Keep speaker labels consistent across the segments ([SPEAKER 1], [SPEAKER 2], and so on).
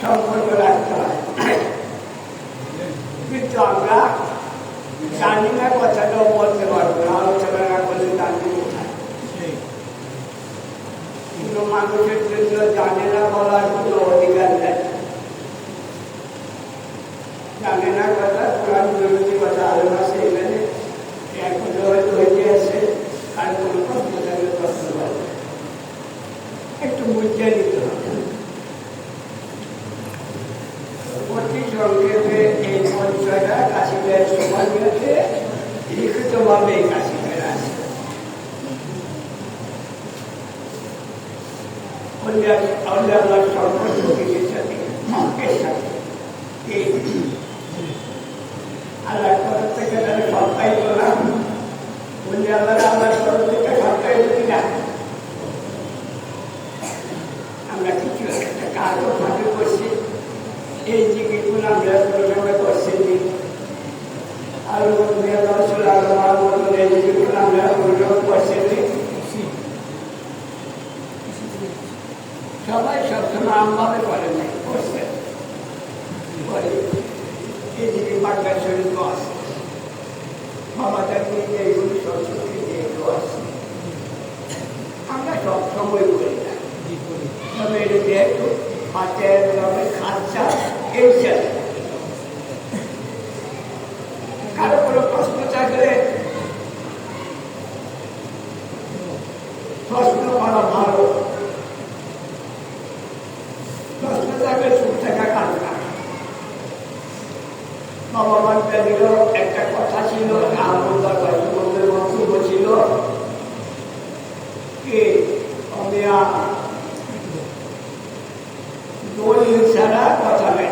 [SPEAKER 1] সম্পর্ক আল্লাহ সম্পর্ক কিছুর সাথে এর সাথে আল্লাহ তরফ আল্লাহ আল্লাহ আমরা কিছু একটা কাজও ভাবে করছি এই জিজ্ঞেসগুলো আমরা কোনো করছি আর আল্লাহ করছি নি সবাই সবসময় নাই। করছে। করে এদিকে বাংলা শরীর আছে। বাবাদের নিয়ে যেগুলো আছে। আমরা সবসময় করি না। তবে এটা এই চাই কারও কোনো প্রশ্ন থাকলে প্রশ্ন করা ভালো প্রশ্ন থাকলে চুপ থাকা কাজ না বাবা মানটা দিল একটা কথা ছিল আনন্দার মধ্যে বক্তব্য ছিল কি অমিয়া দলিল ছাড়া কথা নাই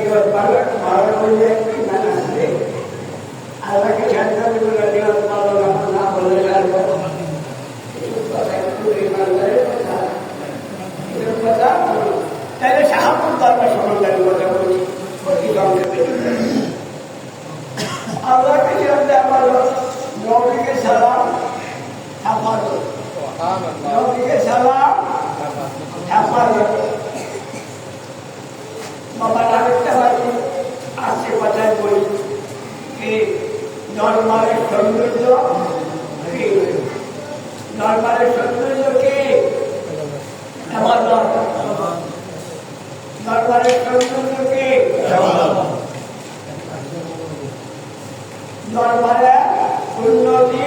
[SPEAKER 1] নিয়ত পালন ভালো হইলে কি মানে আসলে আল্লাহকে সেজদা করে নিয়ত পালন আমরা না বললে জানব এসব কথা একটু ইমানদারের কথা এসব কথা তাহলে সাহাপুর দরকার সমানদারি কথা বলছি আল্লাহকে কথায় বলি। দরবারের সৌন্দর্য? দরবারের সৌন্দর্য কি হেফাজত দরবারের সৌন্দর্য কি দরবারে উন্নতি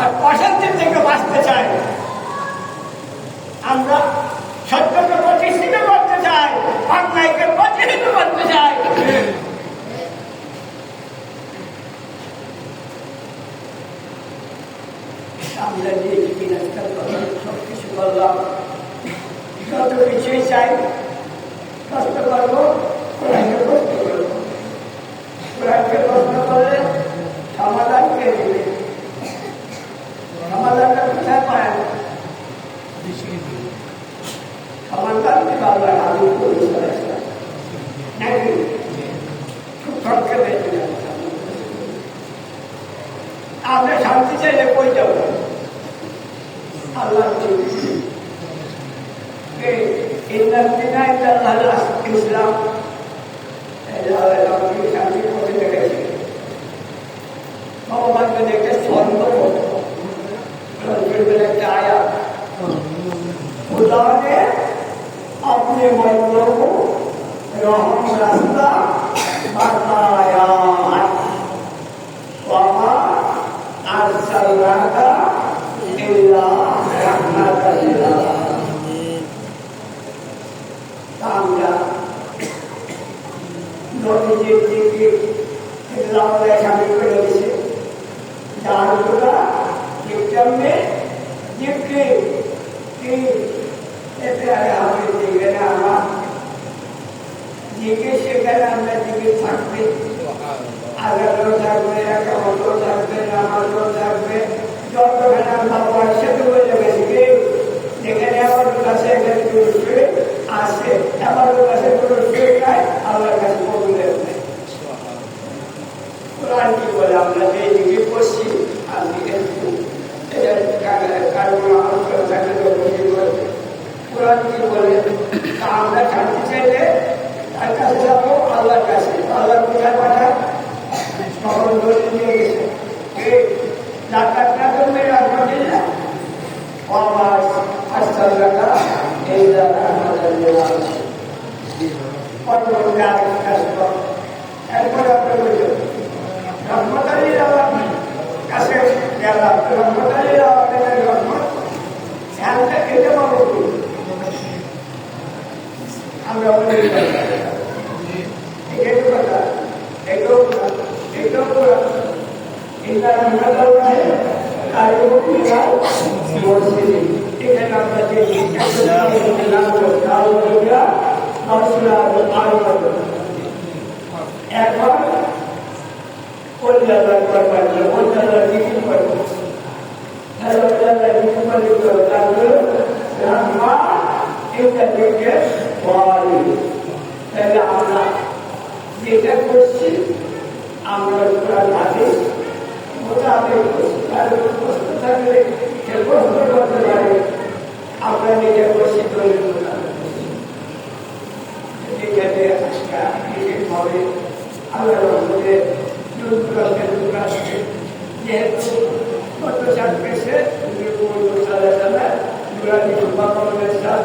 [SPEAKER 1] আর অশান্তির থেকে বাঁচতে চাই আমরা সত্যকে প্রতিষ্ঠিত করতে চাই, অন্যায়কে প্রতিষ্ঠিত করতে চাই। আমরা সমাধান দেবে আল্লাহ হাবিব নাকি খুব সংক্ষেপে আমরা শান্তি চাইলে কই যাব আল্লাহ ইসলাম শান্তি পথে দেখেছি ভগবানকে দেখে স্বর্ণ একটা আয়া खुदा يبلغ لهم لست خطاياهم وما أرسلناك إلا رحمة للعالمين আমরা নদীজির দিকে ইসলামে শামিল করে দিয়েছে যার দ্বারা জীবজন্মে জীবকে আমি দিকে না আমার দিকে সেখানে আমরা দিকে থাকবে আগারও থাকবে একামতও থাকবে নামাজও থাকবে যতখানে আমরা বলে গেছি কি যেখানে আমার কাছে আসে আমার কাছে খায় আমার কাছে কবুলে নেয় কোরআন কি বলে আমরা যে দিকে বসছি আমি কারণ আমরা শান্তি চাইলে তার কাছে যাব আল্লাহর কাছে আল্লাহ কোথায় পাঠায় তখন ধরে নিয়ে গেছে এই দ্বারা আমাদের কত এরপরে আপনি বলছেন রহমতালি কাছে গেলাম রহমতালি আমরা অনেক এটাই কথা এটাও এটাও এটা রহমতাল আর এখানে আমরা যে এখন কলকাতা করবার কলকাতা বিক্রি করব তাহলে আমরা যেটা করছি, আমরা ভাবে মোটাবেক করছি। তার প্রশ্ন থাকলে সে প্রশ্ন করতে পারে। আমরা যেটা করছি দলের মোটাবেক যেখানে বিশেষভাবে আল্লাহ রহমতে যেহেতু কত চার পেয়েছে সাদা নুরানি বাবা সাদ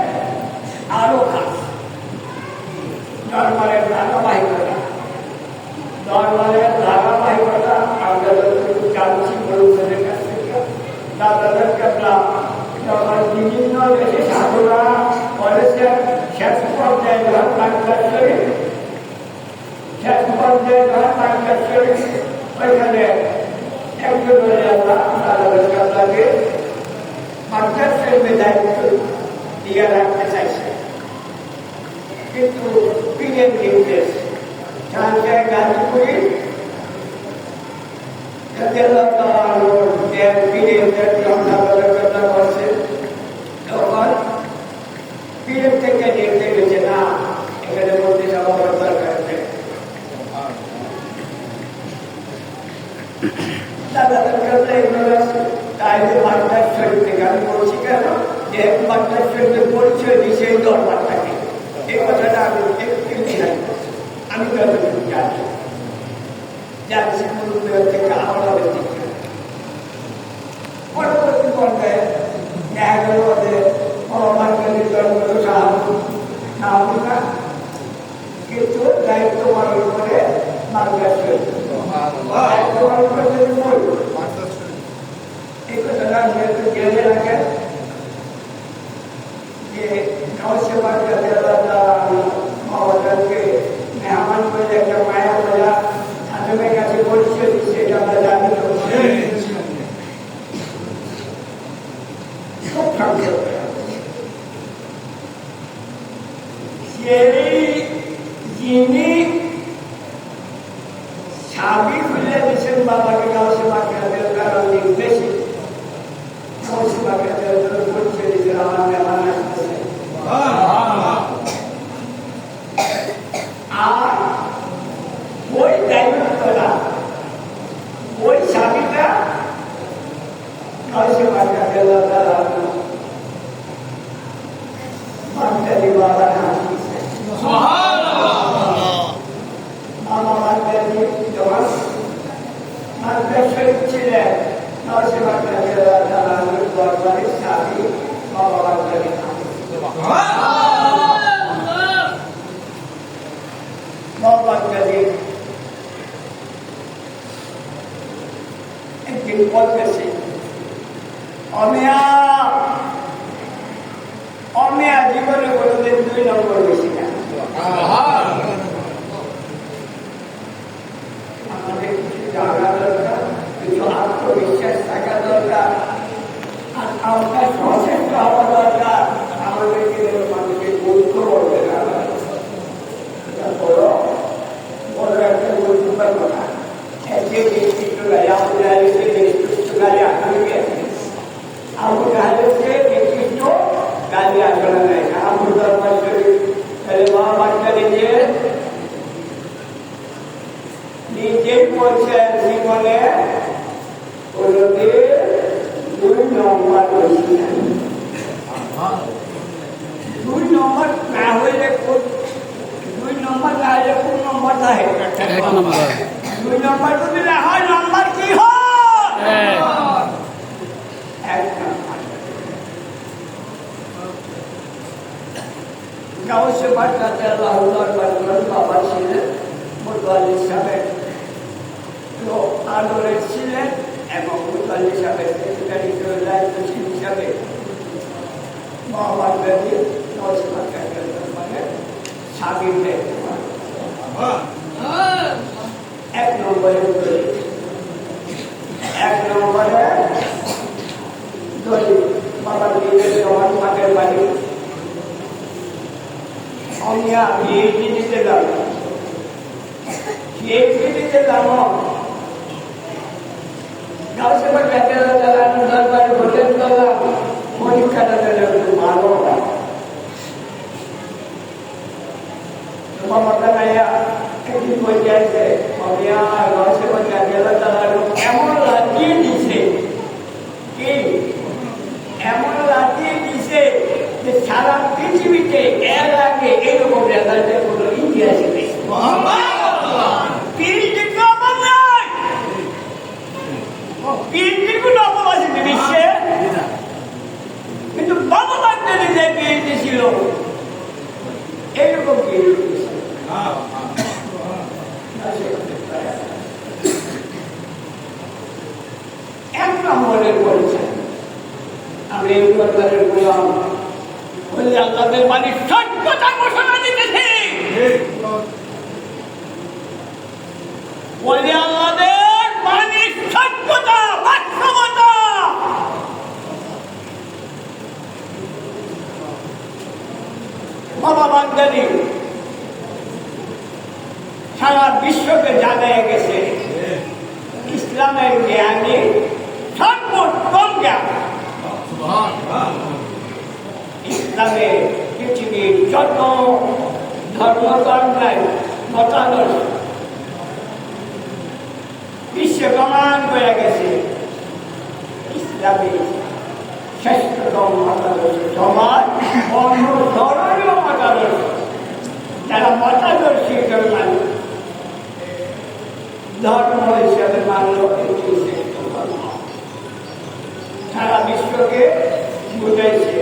[SPEAKER 1] Agora o primeiro foi. Ah. জীবনে কোনোদিন দুই নম্বর বেশি না। আত্মবিশ্বাস থাকা দরকার আর আপনার সচেষ্ট হওয়া দরকার। মানুষের জীবনে কোনোদিন দুই নম্বর বেশি দুই নম্বর না হইলে দুই নম্বর না হইলে কোন নম্বর থাকে
[SPEAKER 2] এক নম্বর।
[SPEAKER 1] Kenya created the law. Created the law. Gaussepa Katala Dalana Dalbari Bhutendala Monikala Dalana Malola. Nama Matanaya Kati Bhutendala Mamia Gaussepa Katala Dalana এমন লাগিয়ে দিছে কি এমন সারা পৃথিবীতে এর আগে এরকম রেজাল্টের কোন অথবা বাঙালি সারা বিশ্বকে জাগায় গেছে, ইসলামের জ্ঞানে সর্বোত্তম জ্ঞান ইসলামে পৃথিবীর যত ধর্মকর্মের মতাদর্শ বিশ্বে প্রমাণ করে গেছে, ইসলামে শ্রেষ্ঠতম মতাদর্শ সমাজ অনুসরণ মতাদর্শ যারা মতাদর্শী হিসেবে মান্য ধর্ম। হিসেবে মান্য কিন্তু সারা বিশ্বকে বুঝাইছে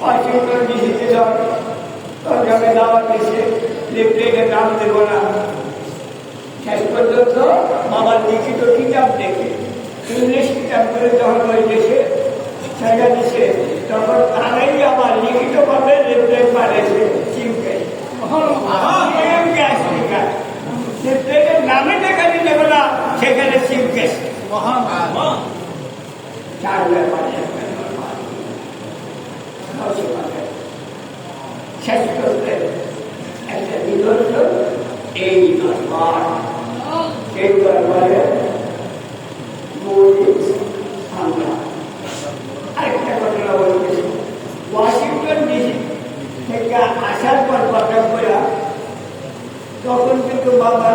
[SPEAKER 1] ওয়াশিংটন ডিসিতে যাওয়ার সরকারে দিয়েছে লিফলেটে দাম দেব না। শেষ পর্যন্ত বাবার লিখিত কিতাব দেখে, ইংলিশ কিতাব করে যখন হয়ে দেশে জায়গা দিচ্ছে তখন তারাই আবার লিখিত ভাবে লিফলেট পাঠিয়েছে চিমকে লিফলেটের নামে দেখা দিতে না সেখানে চিমকে চার ব্যাপারে শেষ করতে একটা নিদর্শন এই দরবার এই দরবারে মৌলিক আমরা আরেকটা ঘটনা বলতেছি ওয়াশিংটন ডিসি থেকে আসার পর কথা করে তখন কিন্তু বাবা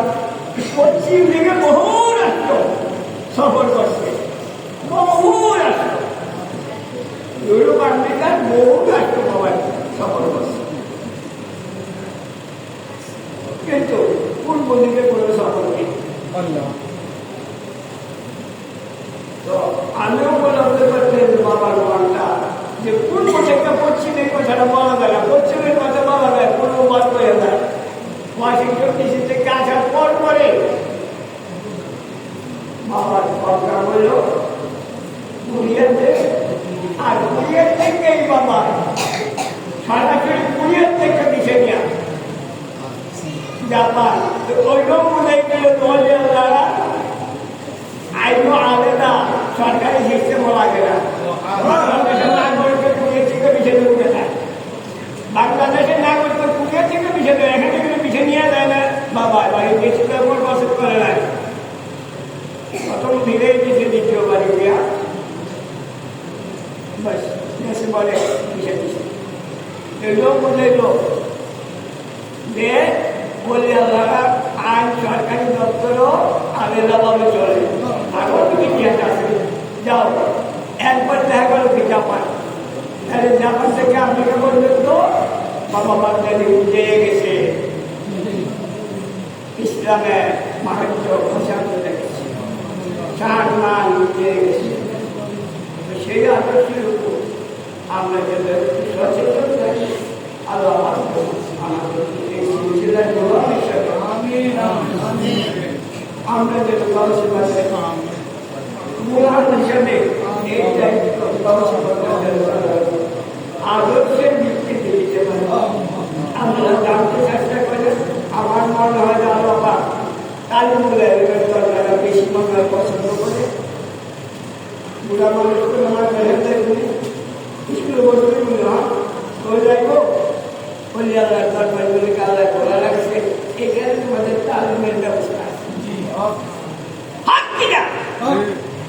[SPEAKER 1] পশ্চিম দিকে বহু রাষ্ট্র সফর করছে বহু রাষ্ট্র ইউরোপ আমেরিকার বহু রাষ্ট্র বাবা সফর করছে কিন্তু পূর্ব দিকে কোনো সফর নেই তো আমিও উপলব্ধ করতে বাবার মনটা যে পূর্ব থেকে পশ্চিমের কথাটা বলা যায় না পশ্চিমের কথা বলা যায় পূর্ব বাদ হয়ে যায় ওয়াশিংটন ডিসি থেকে আসার পর পরে বাবার প্রোগ্রাম হলো কুরিয়াতে আর কুরিয়ার থেকেই বাবা সরাসরি কুরিয়ার থেকে মিশে নিয়ে জাপান তো ওইরকম মনে গেল দলের দ্বারা আইনও আলাদা সরকারি সিস্টেম লাগে না বাংলাদেশের নাগরিকের কুরিয়ার থেকে মিশে দেবে না বাংলাদেশের নাগরিকের কুরিয়ার থেকে মিশে দেবে এখানে কিন্তু মিশে নিয়ে যায় না বাবা বাড়ি দেশে তো আমার বসত করে না প্রথম ফিরেই দিয়েছে দ্বিতীয় বাড়ি গিয়া বাস দেশে বলে মিশে দিছে এলো বুঝাইলো যে বলি, আল্লাহ আইন সরকারি দপ্তরও আলাদাভাবে চলে। আগর তুমি ইতিহাস আছে যাও। একবার দেখা গেল কি জাপান। তাহলে জাপান থেকে আমেরিকা বলবেন তো বাবা বাঙালি উঠে গেছে। ইসলামে মাহাত্ম প্রশান্ত দেখেছে চার মান উঠে গেছে। সেই আদর্শের আমরা যাদের সচেতন থাকি, আল্লাহ আমাদের এই সিলসিলায় আমরা যে গৌসে পাশে মুরাদ হিসাবে এই দায়িত্ব আদর্শের ভিত্তিতে আমরা জানতে চেষ্টা করি, আমার মনে হয় যে বেশি মনে পছন্দ করে। বুড়া মানুষকে আমার মেহেন্দের স্কুল বসতে বলি হ্যাঁ হয়ে যাইব বলি আল্লাহ দরবারগুলিকে আল্লাহ খোলা রাখছে এখানে তোমাদের তালিমের ব্যবস্থা আছে হাত কিনা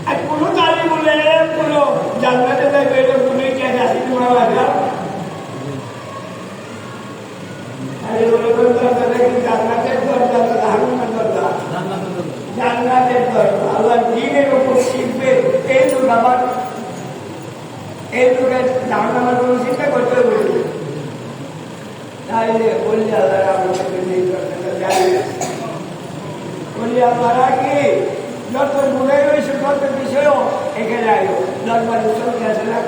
[SPEAKER 1] আর কোনো তালিম বলে কোনো জানলাতে যাইবে এটা কোনো ইতিহাস আছে তোমার লাগা আরে বলে দরজা দেখি জান্নাতের দরজা জাহান্নামের দরজা জান্নাতের দরজা আল্লাহ দিনের উপর শিখবে এই তো আমার এই লোকে জাহান্নামের কোনো চিন্তা করতে হবে তাইলে বললে আল্লাহ আমাকে নেই দরজাটা জানি বলি আপনারা কি যত মনে রয়েছে তত বিষয়ও এখানে আইও চলতে আসে না?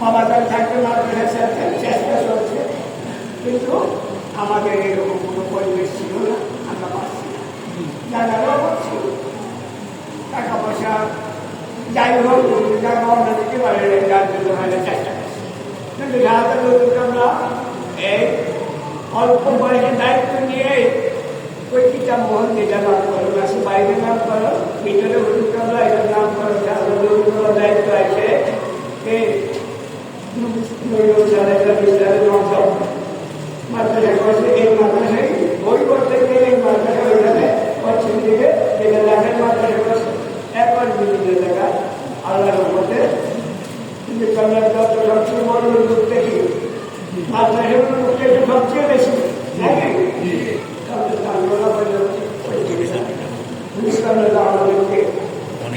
[SPEAKER 1] বাবা তার থাকতে মাদ্রাসা চেষ্টা চলছে। কিন্তু আমাদের এরকম কোনো পরিবেশ ছিল না, আমরা পাচ্ছি না। অভাব ছিল। টাকা পয়সা যাই হোক টাকা অন্য দিতে পারে, যার জন্য চেষ্টা করছি। কিন্তু যাহাতে অল্প বয়সে দায়িত্ব নিয়ে ওই কিতাব মোহন যেটা নাম করো নাসি বাইরে নাম করো, ভিতরে হুজুর কামলা এটার নাম করো যার দায়িত্ব আছে। মাদ্রাসা করছে, এই মাদ্রাসায় বই করতে গেলে ওইখানে পশ্চিম একবার বিভিন্ন জায়গায় আল্লাহর মধ্যে কিন্তু কমলার লোক দেখি মাদ্রাসাগুলো লোকটা একটু সবচেয়ে বেশি নাকি তাহলে ওই জিনিস মুসলামরা আমাদেরকে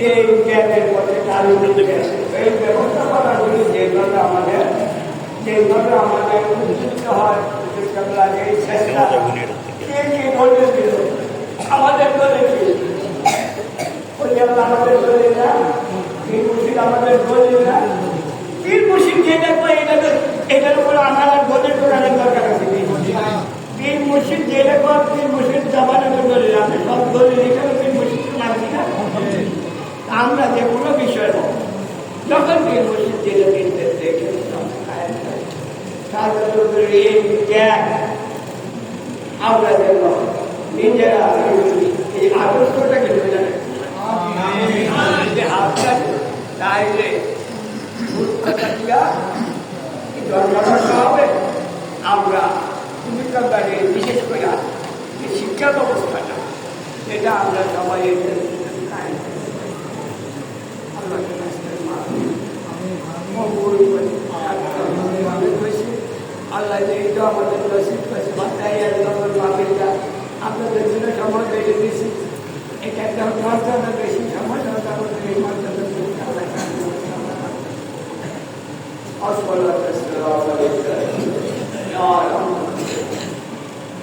[SPEAKER 1] এই জ্ঞানের পথে তালিম দিতে গেছে এই ব্যবস্থা করার জন্য যেভাবে আমাদের যেভাবে আমাদের উদ্যুক্ত হয় লাগে এই চেষ্টা কে কে বলে দিল আমাদের দলে কি আমাদের দলে না এই মুর্শিদ বলি না পীর মুর্শিদ যে দেখব এটা এটার উপর আমার আর টোকানোর দরকার আছে। মুর্শিদ যে দেখব পীর মুর্শিদ জামানের বলি আমি সব আমরা যে কোনো বিষয় যখন পীর মুর্শিদ যেটা কিনতে দেখে আমরা যেন নিজেরা এই আদর্শটাকে